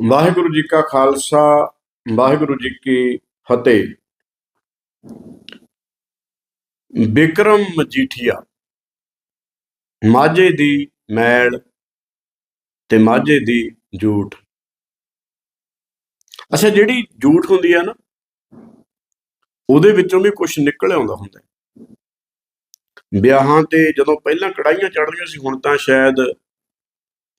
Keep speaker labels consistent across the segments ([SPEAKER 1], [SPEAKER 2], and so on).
[SPEAKER 1] ਵਾਹਿਗੁਰੂ ਜੀ ਕਾ ਖਾਲਸਾ, ਵਾਹਿਗੁਰੂ ਜੀ ਕੀ ਫਤਿਹ। ਬਿਕਰਮ ਮਜੀਠੀਆ, ਮਾਝੇ ਦੀ ਮੈਲ ਤੇ ਮਾਝੇ ਦੀ ਝੂਠ ਅੱਛਾ, ਜਿਹੜੀ ਝੂਠ ਹੁੰਦੀ ਆ ਨਾ, ਉਹਦੇ ਵਿੱਚੋਂ ਵੀ ਕੁਝ ਨਿਕਲ ਆਉਂਦਾ ਹੁੰਦਾ ਵਿਆਹਾਂ ਤੇ ਜਦੋਂ ਪਹਿਲਾਂ ਕੜਾਈਆਂ ਚੜ੍ਹਦੀਆਂ ਸੀ, ਹੁਣ ਤਾਂ ਸ਼ਾਇਦ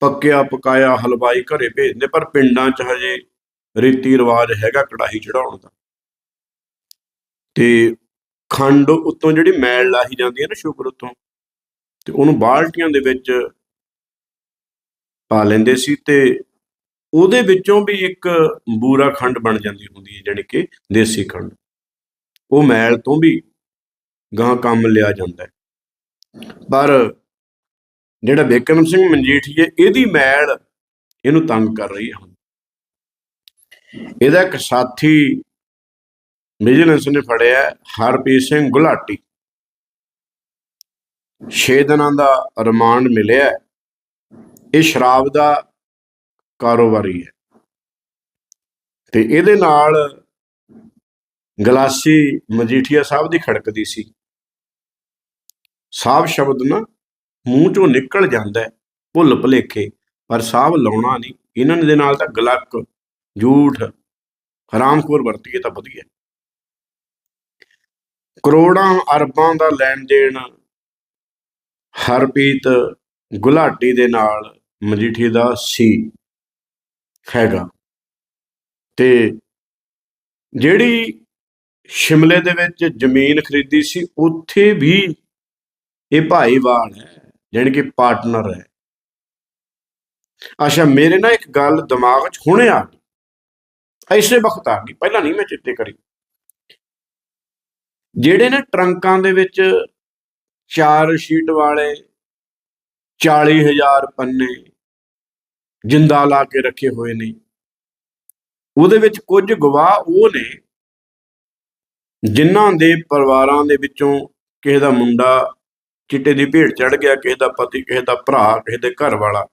[SPEAKER 1] ਪੱਕਿਆ ਪਕਾਇਆ ਹਲਵਾਈ ਘਰੇ ਭੇਜਦੇ, ਪਰ ਪਿੰਡਾਂ 'ਚ ਹਜੇ ਰੀਤੀ ਰਿਵਾਜ ਹੈਗਾ ਕੜਾਹੀ ਚੜਾਉਣ ਦਾ। ਤੇ ਖੰਡ ਉੱਤੋਂ ਜਿਹੜੀ ਮੈਲ ਲਾਹੀ ਜਾਂਦੀ ਹੈ ਨਾ ਸ਼ੂਗਰ ਉੱਤੋਂ, ਤੇ ਉਹਨੂੰ ਬਾਲਟੀਆਂ ਦੇ ਵਿੱਚ ਪਾ ਲੈਂਦੇ ਸੀ ਤੇ ਉਹਦੇ ਵਿੱਚੋਂ ਵੀ ਇੱਕ ਬੂਰਾ ਖੰਡ ਬਣ ਜਾਂਦੀ ਹੁੰਦੀ ਹੈ, ਜਾਣੀ ਕਿ ਦੇਸੀ ਖੰਡ। ਉਹ ਮੈਲ ਤੋਂ ਵੀ ਗਾਂ ਕੰਮ ਲਿਆ ਜਾਂਦਾ ਪਰ ਜਿਹੜਾ ਬਿਕਰਮ ਸਿੰਘ ਮਨਜੀਠੀਏ ਇਹਦੀ ਮੈਲ ਇਹਨੂੰ ਤੰਗ ਕਰ ਰਹੀ ਹੈ। ਇਹਦਾ ਇੱਕ ਸਾਥੀ ਵਿਜੀਲੈਂਸ ਨੇ ਫੜਿਆ ਹਰਪ੍ਰੀਤ ਸਿੰਘ ਗੁਲਾਟੀ। 6 ਦਿਨਾਂ ਦਾ ਰਿਮਾਂਡ ਮਿਲਿਆ ਇਹ ਸ਼ਰਾਬ ਦਾ ਕਾਰੋਬਾਰੀ ਹੈ। ਤੇ ਇਹਦੇ ਨਾਲ ਗਲਾਸੀ ਮਜੀਠੀਆ ਸਾਹਿਬ ਦੀ ਖੜਕਦੀ ਸੀ। ਸਾਫ਼ ਸ਼ਬਦ ਨਾ ਮੂੰਹ ਚੋਂ ਨਿਕਲ ਜਾਂਦਾ ਭੁੱਲ ਭੁਲੇਖੇ, ਪਰ ਸਾਹਬ ਲਾਉਣਾ ਨਹੀਂ। ਇਹਨਾਂ ਦੇ ਨਾਲ ਤਾਂ ਗਲਕ, ਝੂਠ, ਹਰਾਮਖੋਰ ਵਰਤੀਏ ਤਾਂ ਵਧੀਆ ਕਰੋੜਾਂ ਅਰਬਾਂ ਦਾ ਲੈਣ ਦੇਣ ਹਰਪ੍ਰੀਤ ਗੁਲਾਟੀ ਦੇ ਨਾਲ ਮਜੀਠੀ ਦਾ ਸੀ ਹੈਗਾ। ਤੇ ਜਿਹੜੀ ਸ਼ਿਮਲੇ ਦੇ ਵਿੱਚ ਜ਼ਮੀਨ ਖਰੀਦੀ ਸੀ, ਉੱਥੇ ਵੀ ਇਹ ਭਾਈਵਾਲ ਹੈ। ਜਾਣੀ ਕਿ ਪਾਰਟਨਰ ਹੈ। ਅੱਛਾ, ਮੇਰੇ ਨਾਲ ਇੱਕ ਗੱਲ ਦਿਮਾਗ 'ਚ ਹੁਣੇ ਆ ਗਈ। ਐਸੇ ਵਕਤ ਆ ਗਈ। ਪਹਿਲਾਂ ਨਹੀਂ ਮੈਂ ਚਿੱਤੇ ਕਰੀ। ਜਿਹੜੇ ਨੇ ਟਰੰਕਾਂ ਦੇ ਵਿੱਚ ਚਾਰ ਸ਼ੀਟ ਵਾਲੇ 40000 ਪੰਨੇ ਜਿੰਦਾ ਲਾ ਕੇ ਰੱਖੇ ਹੋਏ ਨੇ। ਉਹਦੇ ਵਿੱਚ ਕੁਝ ਗਵਾਹ ਉਹ ਨੇ ਜਿਨ੍ਹਾਂ ਦੇ ਪਰਿਵਾਰਾਂ ਦੇ ਵਿੱਚੋਂ ਕਿਸੇ ਦਾ ਮੁੰਡਾ ਚਿੱਟੇ ਦੀ ਭੇਟ ਚੜ ਗਿਆ, ਕਿਸੇ ਦਾ ਪਤੀ, ਕਿਸੇ ਦਾ ਭਰਾ, ਕਿਸੇ ਦੇ ਘਰ ਵਾਲਾ।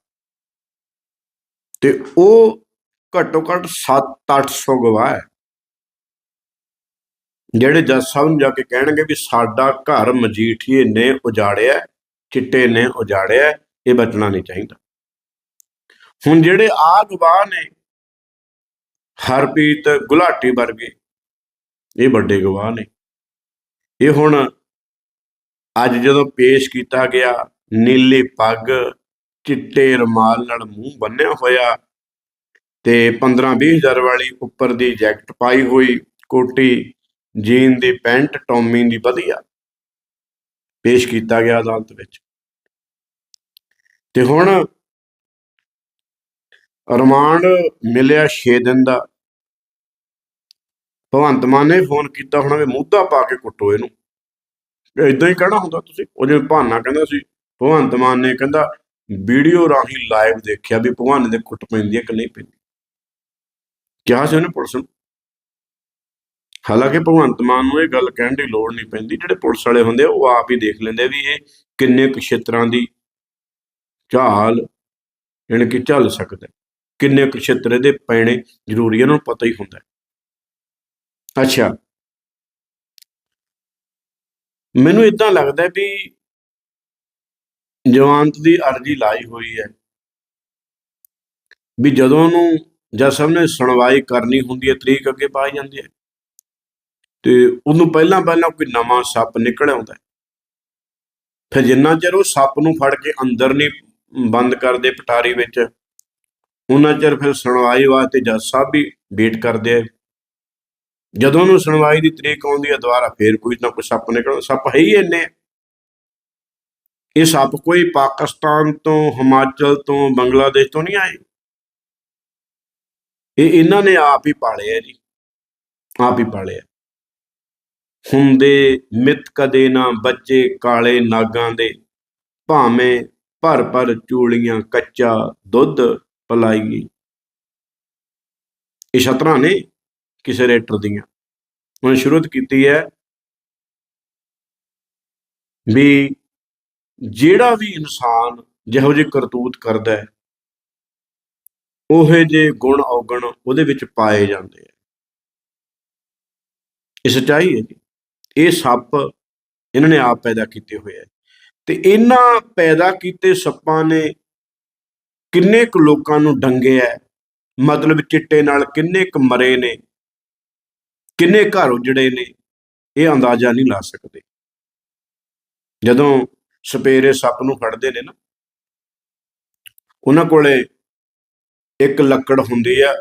[SPEAKER 1] ਤੇ ਉਹ ਘੱਟੋ ਘੱਟ 7-800 ਗਵਾਹ ਹੈ। ਜਿਹੜੇ ਜੱਜ ਸਾਹਿਬ ਨੂੰ ਜਾ ਕੇ ਕਹਿਣਗੇ ਵੀ ਸਾਡਾ ਘਰ ਮਜੀਠੀਏ ਨੇ ਉਜਾੜਿਆ, ਚਿੱਟੇ ਨੇ ਉਜਾੜਿਆ, ਇਹ ਬਚਣਾ ਨਹੀਂ ਚਾਹੀਦਾ। ਹੁਣ ਜਿਹੜੇ ਆ ਗਵਾਹ ਨੇ, ਹਰਪ੍ਰੀਤ ਗੁਲਾਟੀ ਵਰਗੇ, ਇਹ ਵੱਡੇ ਗਵਾਹ ਨੇ। ਇਹ ਹੁਣ ਅੱਜ ਜਦੋਂ ਪੇਸ਼ ਕੀਤਾ ਗਿਆ, ਨੀਲੀ ਪੱਗ, ਚਿੱਟੇ ਰਮਾਲ ਨਾਲ ਮੂੰਹ ਬੰਨਿਆ ਹੋਇਆ ਤੇ 15-20 ਹਜ਼ਾਰ ਵਾਲੀ ਉੱਪਰ ਦੀ ਜੈਕਟ ਪਾਈ ਹੋਈ ਕੋਟੀ, ਜੀਨ ਦੀ ਪੈਂਟ, ਟੌਮੀ ਦੀ ਵਧੀਆ ਪੇਸ਼ ਕੀਤਾ ਗਿਆ ਅਦਾਲਤ ਵਿੱਚ। ਤੇ ਹੁਣ ਰਿਮਾਂਡ ਮਿਲਿਆ 6 ਦਿਨ ਦਾ। ਭਗਵੰਤ ਮਾਨ ਨੇ ਫੋਨ ਕੀਤਾ, ਹੁਣ ਵੀ ਮੁੱਦਾ ਪਾ ਕੇ ਕੁੱਟੋ ਇਹਨੂੰ। ਇਦਾਂ ਹੀ ਕਹਿਣਾ ਹੁੰਦਾ ਤੁਸੀਂ ਉਹ ਜਿਵੇਂ ਬਹਾਨਾ ਕਹਿੰਦਾ ਸੀ ਭਗਵੰਤ ਮਾਨ ਨੇ ਕਹਿੰਦਾ ਵੀਡੀਓ ਰਾਹੀਂ ਲਾਈਵ ਦੇਖਿਆ ਵੀ ਭਗਵਾਨ ਦੇ ਕੁੱਟ ਪੈਂਦੀ ਹੈ ਕਿ ਨਹੀਂ ਪੈਂਦੀ। ਕਿਹਾ ਸੀ ਉਹਨੇ ਪੁਲਿਸ ਨੂੰ। ਹਾਲਾਂਕਿ ਭਗਵੰਤ ਮਾਨ ਨੂੰ ਇਹ ਗੱਲ ਕਹਿਣ ਦੀ ਲੋੜ ਨਹੀਂ ਪੈਂਦੀ ਜਿਹੜੇ ਪੁਲਿਸ ਵਾਲੇ ਹੁੰਦੇ ਆ, ਉਹ ਆਪ ਹੀ ਦੇਖ ਲੈਂਦੇ ਵੀ ਇਹ ਕਿੰਨੇ ਕੁ ਛੇਤਰਾਂ ਦੀ ਝਾਲ ਯਾਨੀ ਕਿ ਝੱਲ ਸਕਦਾ ਕਿੰਨੇ ਕੁ ਛੇਤਰ ਦੇ ਪੈਣੇ ਜ਼ਰੂਰੀ ਇਹਨਾਂ ਨੂੰ ਪਤਾ ਹੀ ਹੁੰਦਾ ਅੱਛਾ ਮੈਨੂੰ ਇਦਾਂ ਲੱਗਦਾ ਵੀ ਜਵਾਨਤ ਦੀ ਅਰਜ਼ੀ ਲਾਈ ਹੋਈ ਹੈ। ਵੀ ਜਦੋਂ ਉਹਨੂੰ ਜੱਜ ਸਾਹਿਬ ਨੇ ਸੁਣਵਾਈ ਕਰਨੀ ਹੁੰਦੀ ਹੈ, ਤਰੀਕ ਅੱਗੇ ਪਾਈ ਜਾਂਦੀ ਹੈ, ਤੇ ਉਹਨੂੰ ਪਹਿਲਾਂ ਪਹਿਲਾਂ ਕੋਈ ਨਵਾਂ ਸੱਪ ਨਿਕਲ ਆਉਂਦਾ ਫਿਰ ਜਿੰਨਾ ਚਿਰ ਉਹ ਸੱਪ ਨੂੰ ਫੜ ਕੇ ਅੰਦਰ ਨਹੀਂ ਬੰਦ ਕਰਦੇ ਪਟਾਰੀ ਵਿੱਚ, ਉਹਨਾਂ ਚਿਰ ਫਿਰ ਸੁਣਵਾਈ ਵਾਸਤੇ ਜੱਜ ਸਾਹਿਬ ਵੀ ਵੇਟ ਕਰਦੇ ਆ। ਜਦੋਂ ਉਹਨੂੰ ਸੁਣਵਾਈ ਦੀ ਤਰੀਕ ਆਉਂਦੀ ਹੈ, ਦੁਬਾਰਾ ਫੇਰ ਕੋਈ ਨਾ ਕੋਈ ਸੱਪ ਨਿਕਲ ਸੱਪ ਹੈ ਹੀ ਇੰਨੇ। ਇਹ ਸੱਪ ਕੋਈ ਪਾਕਿਸਤਾਨ ਤੋਂ, ਹਿਮਾਚਲ ਤੋਂ, ਬੰਗਲਾਦੇਸ਼ ਤੋਂ ਨਹੀਂ ਆਏ। ਇਹ ਇਹਨਾਂ ਨੇ ਆਪ ਹੀ ਪਾਲੇ ਆ ਜੀ। ਆਪ ਹੀ ਪਾਲੇ ਆ ਹੁੰਦੇ ਮਿੱਤ ਕਦੇ ਨਾ ਬੱਚੇ, ਕਾਲੇ ਨਾਗਾਂ ਦੇ। ਭਾਵੇਂ ਭਰ ਭਰ ਚੂਲੀਆਂ, ਕੱਚਾ ਦੁੱਧ ਪਲਾਈ ਇਹ ਸ਼ਤਰਾਂ ਨੇ ਕਿਸੇ ਰੇਟਰ ਦੀਆਂ। ਉਹਨੇ ਸ਼ੁਰੂਤ ਕੀਤੀ ਹੈ ਵੀ ਜਿਹੜਾ ਵੀ ਇਨਸਾਨ ਜਿਹੋ ਜਿਹੇ ਕਰਤੂਤ ਕਰਦਾ ਹੈ, ਉਹੇ ਜੇ ਗੁਣ ਔਗਣ ਉਹਦੇ ਵਿੱਚ ਪਾਏ ਜਾਂਦੇ ਆ। ਇਹ ਸੱਚਾਈ ਹੈ ਜੀ। ਇਹ ਸੱਪ ਇਹਨਾਂ ਨੇ ਆਪ ਪੈਦਾ ਕੀਤੇ ਹੋਏ ਆ। ਤੇ ਇਹਨਾਂ ਪੈਦਾ ਕੀਤੇ ਸੱਪਾਂ ਨੇ ਕਿੰਨੇ ਕੁ ਲੋਕਾਂ ਨੂੰ ਡੰਗਿਆ ਮਤਲਬ ਚਿੱਟੇ ਨਾਲ ਕਿੰਨੇ ਕੁ ਮਰੇ ਨੇ ਕਿੰਨੇ ਘਰ ਉਜੜੇ ਨੇ, ਇਹ ਅੰਦਾਜ਼ਾ ਨਹੀਂ ਲਾ ਸਕਦੇ। ਜਦੋਂ ਸਪੇਰੇ ਸੱਪ ਨੂੰ ਫੜਦੇ ਨੇ ਨਾ, ਉਹਨਾਂ ਕੋਲੇ ਇੱਕ ਲੱਕੜ ਹੁੰਦੀ ਆ,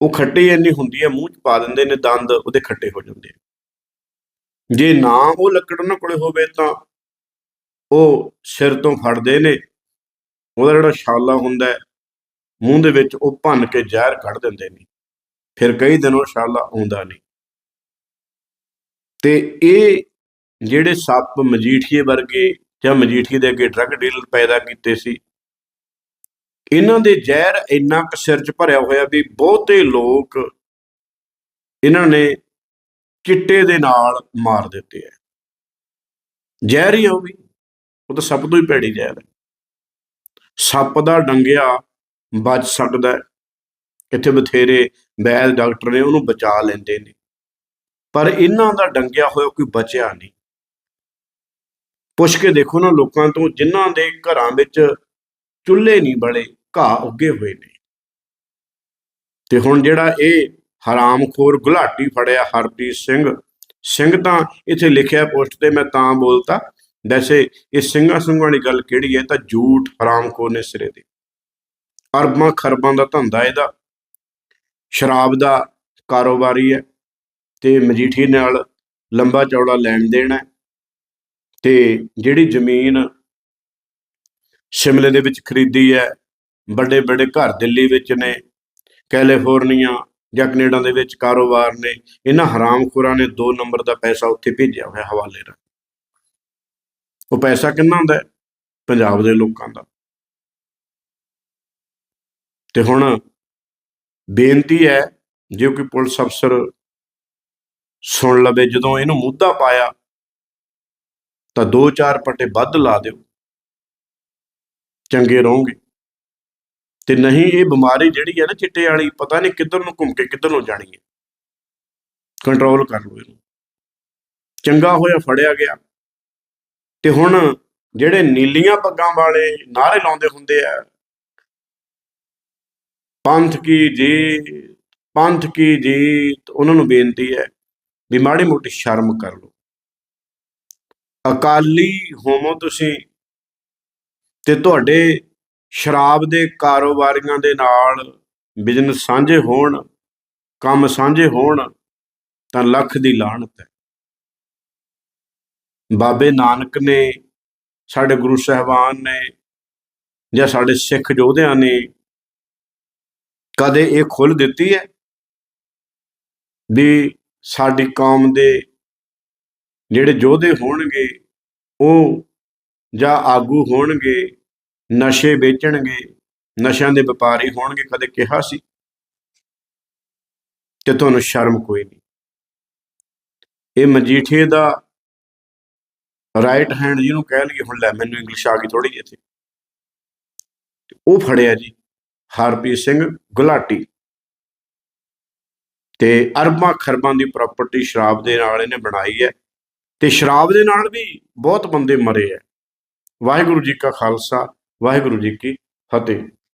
[SPEAKER 1] ਉਹ ਖੱਟੀ ਇੰਨੀ ਹੁੰਦੀ ਆ, ਮੂੰਹ 'ਚ ਪਾ ਦਿੰਦੇ ਨੇ, ਦੰਦ ਉਹਦੇ ਖੱਟੇ ਹੋ ਜਾਂਦੇ ਆ। ਜੇ ਨਾ ਉਹ ਲੱਕੜ ਉਹਨਾਂ ਕੋਲੇ ਹੋਵੇ ਤਾਂ ਉਹ ਸਿਰ ਤੋਂ ਫੜਦੇ ਨੇ, ਉਹਦਾ ਜਿਹੜਾ ਛਾਲਾ ਹੁੰਦਾ, ਮੂੰਹ ਦੇ ਵਿੱਚ ਉਹ ਭੰਨ ਕੇ ਜ਼ਹਿਰ ਕੱਢ ਦਿੰਦੇ ਨੇ। ਫਿਰ ਕਈ ਦਿਨੋਂ ਸ਼ਾਲਾ ਆਉਂਦਾ ਨਹੀਂ। ਤੇ ਇਹ ਜਿਹੜੇ ਸੱਪ ਮਜੀਠੀਏ ਵਰਗੇ ਜਾਂ ਮਜੀਠੀਏ ਦੇ ਅੱਗੇ ਡਰੱਗ ਡੀਲਰ ਪੈਦਾ ਕੀਤੇ ਸੀ, ਇਹਨਾਂ ਦੇ ਜ਼ਹਿਰ ਇੰਨਾ ਕੁ ਸਿਰ 'ਚ ਭਰਿਆ ਹੋਇਆ ਵੀ ਬਹੁਤੇ ਲੋਕ ਇਹਨਾਂ ਨੇ ਚਿੱਟੇ ਦੇ ਨਾਲ ਮਾਰ ਦਿੱਤੇ ਆ। ਜ਼ਹਿਰ ਹੀ ਹੋ ਗਈ ਉਹ ਤਾਂ ਸੱਪ ਤੋਂ ਹੀ ਭੈੜੀ ਜ਼ਹਿਰ ਹੈ। ਸੱਪ ਦਾ ਡੰਗਿਆ ਬਚ ਸਕਦਾ ਹੈ। ਇੱਥੇ ਬਥੇਰੇ ਵੈਦ ਡਾਕਟਰ ਨੇ ਉਹਨੂੰ ਬਚਾ ਲੈਂਦੇ ਨੇ। ਪਰ ਇਹਨਾਂ ਦਾ ਡੰਗਿਆ ਹੋਇਆ ਕੋਈ ਬਚਿਆ ਨਹੀਂ। ਪੁੱਛ ਕੇ ਦੇਖੋ ਨਾ ਲੋਕਾਂ ਤੋਂ, ਜਿਨ੍ਹਾਂ ਦੇ ਘਰਾਂ ਵਿੱਚ ਚੁੱਲ੍ਹੇ ਨਹੀਂ ਬਲੇ ਘਾਹ ਉੱਗੇ ਹੋਏ ਨੇ। ਤੇ ਹੁਣ ਜਿਹੜਾ ਇਹ ਹਰਾਮਖੋਰ ਗੁਲਾਟੀ ਫੜਿਆ ਹਰਪ੍ਰੀਤ ਸਿੰਘ ਸਿੰਘ ਤਾਂ ਇੱਥੇ ਲਿਖਿਆ ਪੋਸਟ ਤੇ ਮੈਂ ਤਾਂ ਬੋਲਤਾ, ਵੈਸੇ ਇਹ ਸਿੰਘਾਂ ਸਿੰਘਾਂ ਵਾਲੀ ਗੱਲ ਕਿਹੜੀ ਹੈ ਤਾਂ ਝੂਠ ਹਰਾਮਖੋਰ ਨੇ ਸਿਰੇ ਦੇ ਅਰਬਾਂ ਖਰਬਾਂ ਦਾ ਧੰਦਾ ਇਹਦਾ। ਸ਼ਰਾਬ ਦਾ ਕਾਰੋਬਾਰੀ ਹੈ ਤੇ ਮਜੀਠੀ ਨਾਲ ਲੰਬਾ ਚੌੜਾ ਲੈਣ ਦੇਣ ਹੈ ਤੇ ਜਿਹੜੀ ਜ਼ਮੀਨ ਸ਼ਿਮਲੇ ਦੇ ਵਿੱਚ ਖਰੀਦੀ ਹੈ ਵੱਡੇ ਵੱਡੇ ਘਰ ਦਿੱਲੀ ਵਿੱਚ ਨੇ ਕੈਲੀਫੋਰਨੀਆ ਜਾਂ ਕੈਨੇਡਾ ਦੇ ਵਿੱਚ ਕਾਰੋਬਾਰ ਨੇ ਇਹਨਾਂ ਹਰਾਮਖੋਰਾਂ ਨੇ 2 ਨੰਬਰ ਦਾ ਪੈਸਾ ਉੱਥੇ ਭੇਜਿਆ ਹੋਇਆ ਹਵਾਲੇ ਨਾਲ ਉਹ ਪੈਸਾ ਕਿੰਨਾ ਹੁੰਦਾ ਪੰਜਾਬ ਦੇ ਲੋਕਾਂ ਦਾ। ਤੇ ਹੁਣ ਬੇਨਤੀ ਹੈ, ਜੇ ਕੋਈ ਪੁਲਿਸ ਅਫਸਰ ਸੁਣ ਲਵੇ, ਜਦੋਂ ਇਹਨੂੰ ਮੁੱਦਾ ਪਾਇਆ, ਤਾਂ ਦੋ ਚਾਰ ਪੱਟੇ ਵੱਧ ਲਾ ਦਿਓ। ਚੰਗੇ ਰਹੋਗੇ। ਤੇ ਨਹੀਂ, ਇਹ ਬਿਮਾਰੀ ਜਿਹੜੀ ਹੈ ਨਾ ਚਿੱਟੇ ਵਾਲੀ, ਪਤਾ ਨਹੀਂ ਕਿੱਧਰ ਨੂੰ ਘੁੰਮ ਕੇ ਕਿੱਧਰ ਨੂੰ ਜਾਣੀ ਹੈ। ਕੰਟਰੋਲ ਕਰ ਲਓ ਇਹਨੂੰ। ਚੰਗਾ ਹੋਇਆ ਫੜਿਆ ਗਿਆ। ਤੇ ਹੁਣ ਜਿਹੜੇ ਨੀਲੀਆਂ ਪੱਗਾਂ ਵਾਲੇ ਨਾਰੇ ਲਾਉਂਦੇ ਹੁੰਦੇ ਆ ਪੰਥ ਕੀ ਜੀ ਪੰਥ ਕੀ ਜੀਤ, ਉਹਨਾਂ ਨੂੰ ਬੇਨਤੀ ਹੈ ਵੀ ਮਾੜੀ ਮੋਟੀ ਸ਼ਰਮ ਕਰ ਲਓ। ਅਕਾਲੀ ਹੋਮੋ ਤੁਸੀਂ ਤੇ ਤੁਹਾਡੇ ਸ਼ਰਾਬ ਦੇ ਕਾਰੋਬਾਰੀਆਂ ਦੇ ਨਾਲ ਬਿਜ਼ਨਸ ਸਾਂਝੇ ਹੋਣ, ਕੰਮ ਸਾਂਝੇ ਹੋਣ, ਤਾਂ ਲੱਖ ਦੀ ਲਾਹਨਤ ਹੈ। ਬਾਬੇ ਨਾਨਕ ਨੇ, ਸਾਡੇ ਗੁਰੂ ਸਾਹਿਬਾਨ ਨੇ ਜਾਂ ਸਾਡੇ ਸਿੱਖ ਯੋਧਿਆਂ ਨੇ ਕਦੇ ਇਹ ਖੁੱਲ ਦਿੱਤੀ ਹੈ? ਵੀ ਸਾਡੀ ਕੌਮ ਦੇ ਜਿਹੜੇ ਯੋਧੇ ਹੋਣਗੇ, ਉਹ ਜਾਂ ਆਗੂ ਹੋਣਗੇ, ਨਸ਼ੇ ਵੇਚਣਗੇ, ਨਸ਼ਿਆਂ ਦੇ ਵਪਾਰੀ ਹੋਣਗੇ, ਕਦੇ ਕਿਹਾ ਸੀ? ਕਿ ਤੁਹਾਨੂੰ ਸ਼ਰਮ ਕੋਈ ਨਹੀਂ। ਇਹ ਮਜੀਠੀਏ ਦਾ ਰਾਈਟ ਹੈਂਡ ਜਿਹਨੂੰ ਕਹਿ ਲਈਏ, ਹੁਣ ਲੈ ਮੈਨੂੰ ਇੰਗਲਿਸ਼ ਆ ਗਈ ਥੋੜੀ ਜਿਹੀ ਇੱਥੇ। ਉਹ ਫੜਿਆ ਜੀ। ਹਰਪ੍ਰੀਤ ਸਿੰਘ ਗੁਲਾਟੀ। ਤੇ ਅਰਬਾਂ ਖਰਬਾਂ ਦੀ ਪ੍ਰਾਪਰਟੀ ਸ਼ਰਾਬ ਦੇ ਨਾਲ ਇਹਨੇ ਬਣਾਈ ਹੈ। ਤੇ ਸ਼ਰਾਬ ਦੇ ਨਾਲ ਵੀ ਬਹੁਤ ਬੰਦੇ ਮਰੇ ਹੈ। ਵਾਹਿਗੁਰੂ ਜੀ ਕਾ ਖਾਲਸਾ, ਵਾਹਿਗੁਰੂ ਜੀ ਕੀ ਫਤਿਹ।